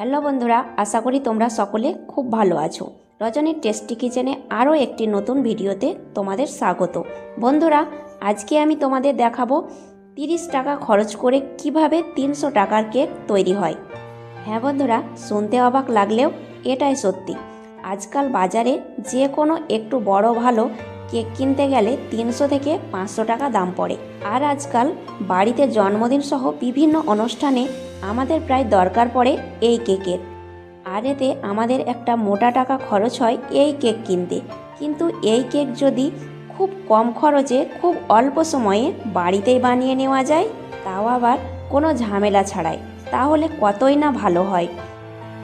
Hello বন্ধুরা, আশা করি তোমরা সকলে খুব ভালো আছো। রজনীর টেস্টি কিচেনে আরও একটি নতুন ভিডিওতে তোমাদের স্বাগত। বন্ধুরা, আজকে আমি তোমাদের দেখাবো তিরিশ টাকা খরচ করে কীভাবে তিনশো টাকার কেক তৈরি হয়। হ্যাঁ বন্ধুরা, শুনতে অবাক লাগলেও এটাই সত্যি। আজকাল বাজারে যে কোনো একটু বড় ভালো কেক কিনতে গেলে তিনশো থেকে পাঁচশো টাকা দাম পড়ে। আর আজকাল বাড়িতে জন্মদিন সহ বিভিন্ন অনুষ্ঠানে আমাদের প্রায় দরকার পড়ে এই কেকের। আর এতে আমাদের একটা মোটা টাকা খরচ হয় এই কেক কিনতে। কিন্তু এই কেক যদি খুব কম খরচে, খুব অল্প সময়ে বাড়িতেই বানিয়ে নেওয়া যায়, তাও আবার কোনো ঝামেলা ছাড়াই। তাহলে কতই না ভালো হয়।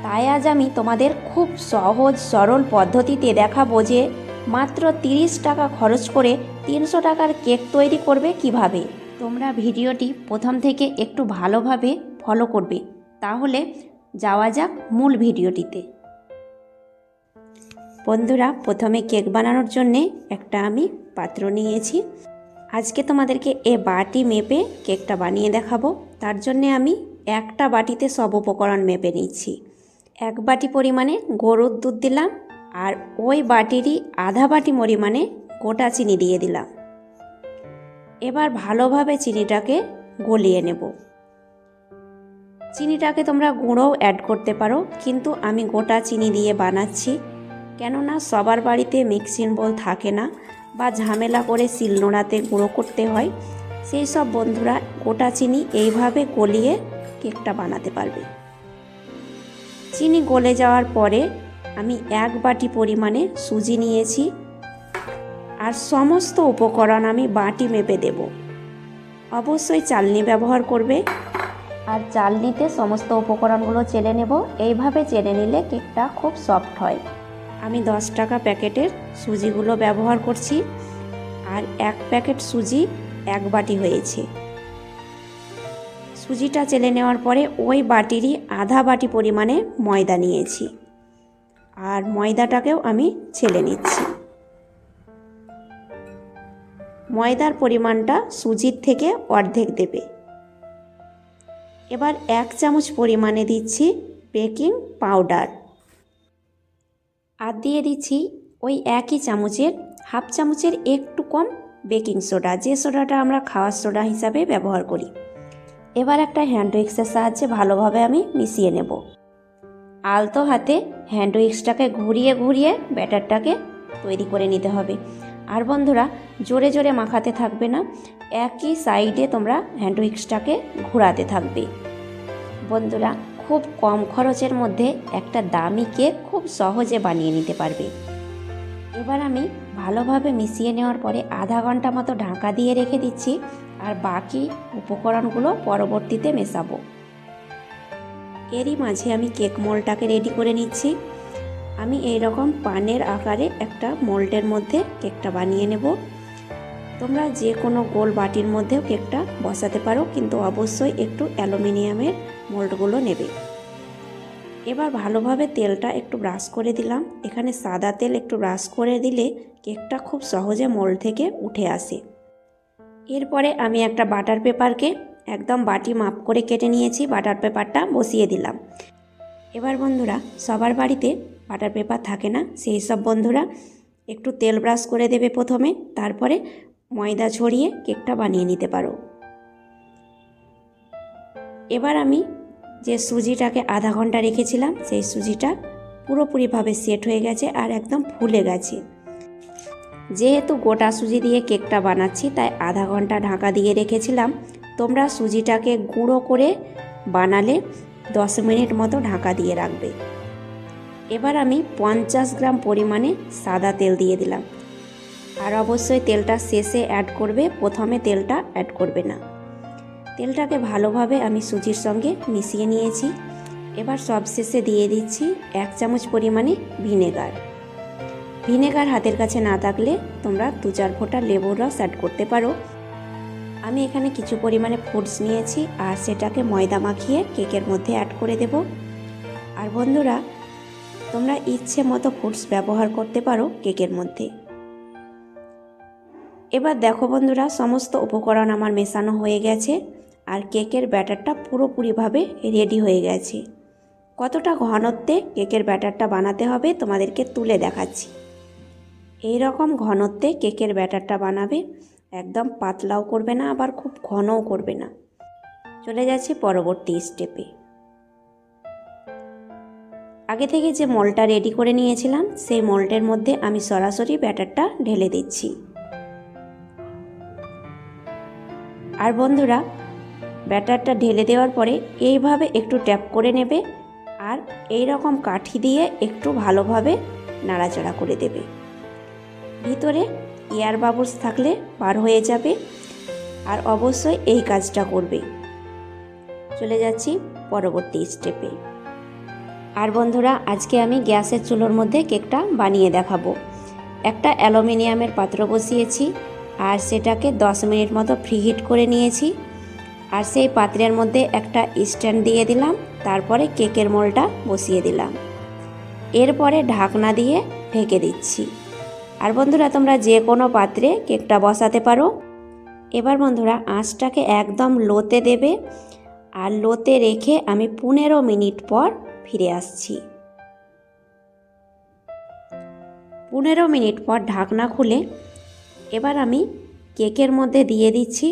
তাই আজ আমি তোমাদের খুব সহজ, সরল পদ্ধতিতে দেখাবো যে মাত্র তিরিশ টাকা খরচ করে তিনশো টাকার কেক তৈরি করবে কীভাবে। তোমরা ভিডিওটি প্রথম থেকে একটু ভালোভাবে ফলো করবে। তাহলে যাওয়া যাক মূল ভিডিওটিতে। বন্ধুরা, প্রথমে কেক বানানোর জন্যে একটা আমি পাত্র নিয়েছি। আজকে তোমাদেরকে এ বাটি মেপে কেকটা বানিয়ে দেখাবো। তার জন্যে আমি একটা বাটিতে সব উপকরণ মেপে নিচ্ছি এক বাটি পরিমাণে গরুর দুধ দিলাম আর ওই বাটিরই আধা বাটি পরিমাণে গোটা চিনি দিয়ে দিলাম। এবার ভালোভাবে চিনিটাকে গলিয়ে নেব। চিনিটাকে তোমরা গুঁড়োও অ্যাড করতে পারো, কিন্তু আমি গোটা চিনি দিয়ে বানাচ্ছি। কেননা সবার বাড়িতে মিক্সিং বোল থাকে না বা ঝামেলা করে শিলনোড়াতে গুঁড়ো করতে হয়, সেই সব বন্ধুরা গোটা চিনি এইভাবে গলিয়ে কেকটা বানাতে পারবে। চিনি গলে যাওয়ার পরে আমি এক বাটি পরিমাণে সুজি নিয়েছি, আর সমস্ত উপকরণ আমি বাটি মেপে দেব। অবশ্যই চালনি ব্যবহার করবে আর চালনিতে সমস্ত উপকরণগুলো চেলে নেব। এইভাবে চেলে নিলে কেকটা খুব সফট হয়। আমি দশ টাকা প্যাকেটের সুজিগুলো ব্যবহার করছি আর এক প্যাকেট সুজি এক বাটি হয়েছে। সুজিটা চেলে নেওয়ার পরে ওই বাটিরই আধা বাটি পরিমাণে ময়দা নিয়েছি আর ময়দাটাকেও আমি ছেলে নিচ্ছি। ময়দার পরিমাণটা সুজির থেকে অর্ধেক দেবে। এবার এক চামচ পরিমাণে দিচ্ছি বেকিং পাউডার। আর দিয়ে দিচ্ছি ওই একই চামচের, হাফ চামচের একটু কম বেকিং সোডা, যে সোডাটা আমরা খাওয়ার সোডা হিসাবে ব্যবহার করি। এবার একটা হ্যান্ড উইক্সের সাহায্যে ভালোভাবে আমি মিশিয়ে নেব। আলতো হাতে হ্যান্ড উইক্সটাকে ঘুরিয়ে ঘুরিয়ে ব্যাটারটাকে তৈরি করে নিতে হবে। আর বন্ধুরা, জোরে জোরে মাখাতে থাকবে না, একই সাইডে তোমরা হ্যান্ড উইক্সটাকে ঘোরাতে থাকবে। বন্ধুরা, খুব কম খরচের মধ্যে একটা দামি কেক খুব সহজে বানিয়ে নিতে পারবে। এবার আমি ভালোভাবে মিশিয়ে নেওয়ার পরে আধা ঘণ্টা মতো ঢাকা দিয়ে রেখে দিচ্ছি, আর বাকি উপকরণগুলো পরবর্তীতে মেশাবো। এরই মাঝে আমি কেক মোলটাকে রেডি করে নিচ্ছি। আমি এই রকম পানের আকারে একটা মোল্ডের মধ্যে কেকটা বানিয়ে নেব। তোমরা যে কোনো গোল বাটির মধ্যেও কেকটা বসাতে পারো, কিন্তু অবশ্যই একটু অ্যালুমিনিয়ামের মোল্ডগুলো নেবে। এবার ভালোভাবে তেলটা একটু ব্রাশ করে দিলাম। এখানে সাদা তেল একটু ব্রাশ করে দিলে কেকটা খুব সহজে মোল্ড থেকে উঠে আসে। এরপরে আমি একটা বাটার পেপারকে একদম বাটি মাপ করে কেটে নিয়েছি, বাটার পেপারটা বসিয়ে দিলাম। এবার বন্ধুরা, সবার বাড়িতে বাটার পেপার থাকে না, সেই সব বন্ধুরা একটু তেল ব্রাশ করে দেবে প্রথমে, তারপরে ময়দা ছড়িয়ে কেকটা বানিয়ে নিতে পারো। এবার আমি যে সুজিটাকে আধা ঘণ্টা রেখেছিলাম, সেই সুজিটা পুরোপুরিভাবে সেট হয়ে গেছে আর একদম ফুলে গেছে। যেহেতু গোটা সুজি দিয়ে কেকটা বানাচ্ছি, তাই আধা ঘণ্টা ঢাকা দিয়ে রেখেছিলাম, তোমরা সুজিটাকে গুঁড়ো করে বানালে দশ মিনিট মতো ঢাকা দিয়ে রাখবে। এবার আমি পঞ্চাশ গ্রাম পরিমাণে সাদা তেল দিয়ে দিলাম। আর অবশ্যই তেলটা শেষে অ্যাড করবে, প্রথমে তেলটা অ্যাড করবে না। তেলটাকে ভালোভাবে আমি সুজির সঙ্গে মিশিয়ে নিয়েছি। এবার সব শেষে দিয়ে দিচ্ছি এক চামচ পরিমাণে ভিনেগার। ভিনেগার হাতের কাছে না থাকলে তোমরা দু চার ফোঁটা লেবুর রস অ্যাড করতে পারো। আমি এখানে কিছু পরিমাণে ফুডস নিয়েছি, আর সেটাকে ময়দা মাখিয়ে কেকের মধ্যে অ্যাড করে দেব। আর বন্ধুরা তোমরা ইচ্ছে মতো ফুডস ব্যবহার করতে পারো কেকের মধ্যে। এবার দেখো বন্ধুরা, সমস্ত উপকরণ আমার মেশানো হয়ে গেছে আর কেকের ব্যাটারটা পুরোপুরিভাবে রেডি হয়ে গেছে। কতটা ঘনত্বে কেকের ব্যাটারটা বানাতে হবে তোমাদেরকে তুলে দেখাচ্ছি। এই রকম ঘনত্বে কেকের ব্যাটারটা বানাবে, একদম পাতলাও করবে না, আবার খুব ঘনও করবে না। চলে যাচ্ছি পরবর্তী স্টেপে আগে থেকে যে মলটা রেডি করে নিয়েছিলাম, সেই মলটের মধ্যে আমি সরাসরি ব্যাটারটা ঢেলে দিচ্ছি। আর বন্ধুরা, ব্যাটারটা ঢেলে দেওয়ার পরে এইভাবে একটু ট্যাপ করে নেবে আর এই রকম কাঠি দিয়ে একটু ভালোভাবে নাড়াচাড়া করে দেবে। ভিতরে এয়ার বাবলস থাকলে বার হয়ে যাবে আর অবশ্যই এই কাজটা করবে। চলে যাচ্ছি পরবর্তী স্টেপে আর বন্ধুরা, আজকে আমি গ্যাসের চুলোর মধ্যে কেকটা বানিয়ে দেখাবো। একটা অ্যালুমিনিয়ামের পাত্র বসিয়েছি, আর সেটাকে দশ মিনিট মতো ফ্রিহিট করে নিয়েছি। আর সেই পাত্রের মধ্যে একটা স্ট্যান্ড দিয়ে দিলাম, তারপরে কেকের মোলটা বসিয়ে দিলাম। এরপরে ঢাকনা দিয়ে ঢেকে দিচ্ছি। আর বন্ধুরা, তোমরা যে কোনো পাত্রে কেকটা বসাতে পারো। এবার বন্ধুরা, আঁচটাকে একদম লোতে দেবে, আর লোতে রেখে আমি পনেরো মিনিট পর ফিরে আসছি। পনেরো মিনিট পর ঢাকনা খুলে এবার আমি কেকের মধ্যে দিয়ে দিচ্ছি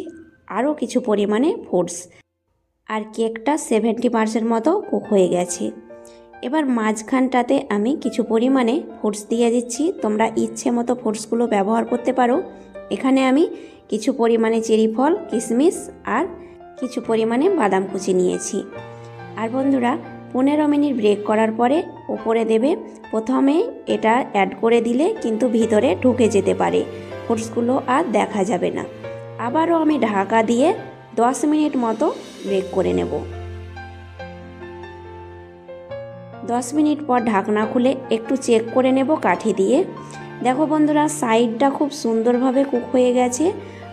আরও কিছু পরিমাণে ফুডস। আর কেকটা সেভেন্টি পার্সেন্ট মতো কুক হয়ে গেছে। এবার মাঝখানটাতে আমি কিছু পরিমাণে ফুডস দিয়ে দিচ্ছি। তোমরা ইচ্ছে মতো ফুডসগুলো ব্যবহার করতে পারো। এখানে আমি কিছু পরিমাণে চেরি ফল কিশমিশ আর কিছু পরিমাণে বাদাম কুচি নিয়েছি। আর বন্ধুরা পনেরো মিনিট ব্রেক করার পরে ওপরে দেবে। প্রথমে এটা অ্যাড করে দিলে কিন্তু ভিতরে ঢুকে যেতে পারে। ফুডসগুলো আর দেখা যাবে না। আবারও আমি ঢাকা দিয়ে দশ মিনিট মতো ব্রেক করে নেব। দশ মিনিট পর ঢাকনা খুলে একটু চেক করে নেব কাঠি দিয়ে। দেখো বন্ধুরা সাইডটা খুব সুন্দরভাবে কুক হয়ে গেছে।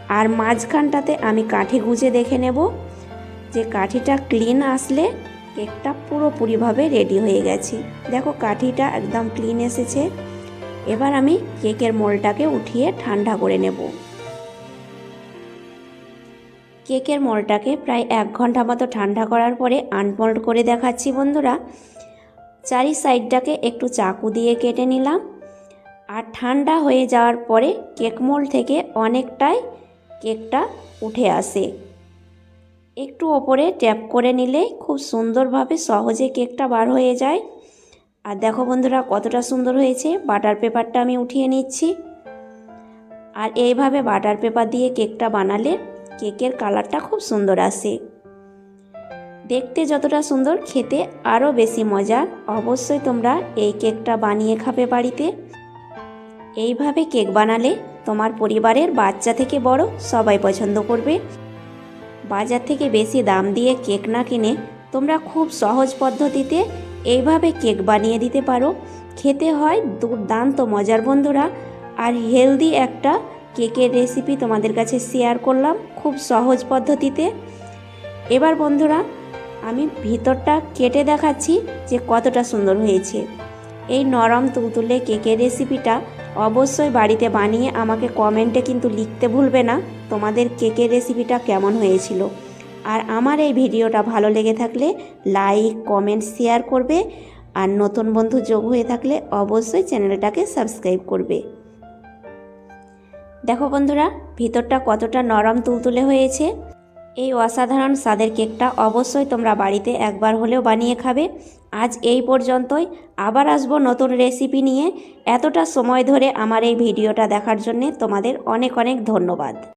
আর মাঝখানটাতে আমি কাঠি গুঁজে দেখে নেব। যে কাঠিটা ক্লিন আসলে কেকটা পুরোপুরিভাবে রেডি হয়ে গেছে। দেখো কাঠিটা একদম ক্লিন এসেছে। এবার আমি কেকের মোলটাকে উঠিয়ে ঠান্ডা করে নেব। কেকের মোলটাকে প্রায় এক ঘণ্টা মতো ঠান্ডা করার পরে আনমোল্ড করে দেখাচ্ছি বন্ধুরা। চারি সাইডটাকে একটু চাকু দিয়ে কেটে নিলাম। আর ঠান্ডা হয়ে যাওয়ার পরে কেক মোল্ড থেকে অনেকটাই কেকটা উঠে আসে। একটু ওপরে ট্যাপ করে নিলে খুব সুন্দরভাবে সহজে কেকটা বার হয়ে যায়। আর দেখো বন্ধুরা, কতটা সুন্দর হয়েছে। বাটার পেপারটা আমি উঠিয়ে নিচ্ছি। আর এইভাবে বাটার পেপার দিয়ে কেকটা বানালে কেকের কালারটা খুব সুন্দর আসে। দেখতে যতটা সুন্দর, খেতে আরও বেশি মজার অবশ্যই তোমরা এই কেকটা বানিয়ে খাবে বাড়িতে। এইভাবে কেক বানালে তোমার পরিবারের বাচ্চা থেকে বড় সবাই পছন্দ করবে। বাজার থেকে বেশি দাম দিয়ে কেক না কিনে তোমরা খুব সহজ পদ্ধতিতে এইভাবে কেক বানিয়ে দিতে পারো। খেতে হয় দুর্দান্ত মজার বন্ধুরা। আর হেলদি একটা কেকের রেসিপি তোমাদের কাছে শেয়ার করলাম খুব সহজ পদ্ধতিতে। এবার বন্ধুরা, আমি ভিতরটা কেটে দেখাচ্ছি যে কতটা সুন্দর হয়েছে। এই নরম তুলতুলে কেকের রেসিপিটা অবশ্যই বাড়িতে বানিয়ে আমাকে কমেন্টে কিন্তু লিখতে ভুলবে না। তোমাদের কেকের রেসিপিটা কেমন হয়েছিল? আর আমার এই ভিডিওটা ভালো লেগে থাকলে লাইক কমেন্ট শেয়ার করবে। আর নতুন বন্ধু যোগ হয়ে থাকলে অবশ্যই চ্যানেলটাকে সাবস্ক্রাইব করবে। দেখো বন্ধুরা, ভিতরটা কতটা নরম তুলতুলে হয়েছে। এই অসাধারণ স্বাদের কেকটা অবশ্যই তোমরা বাড়িতে একবার হলেও বানিয়ে খাবে। আজ এই পর্যন্তই। আবার আসব নতুন রেসিপি নিয়ে। এতটা সময় ধরে আমার এই ভিডিওটা দেখার জন্যে তোমাদের অনেক অনেক ধন্যবাদ।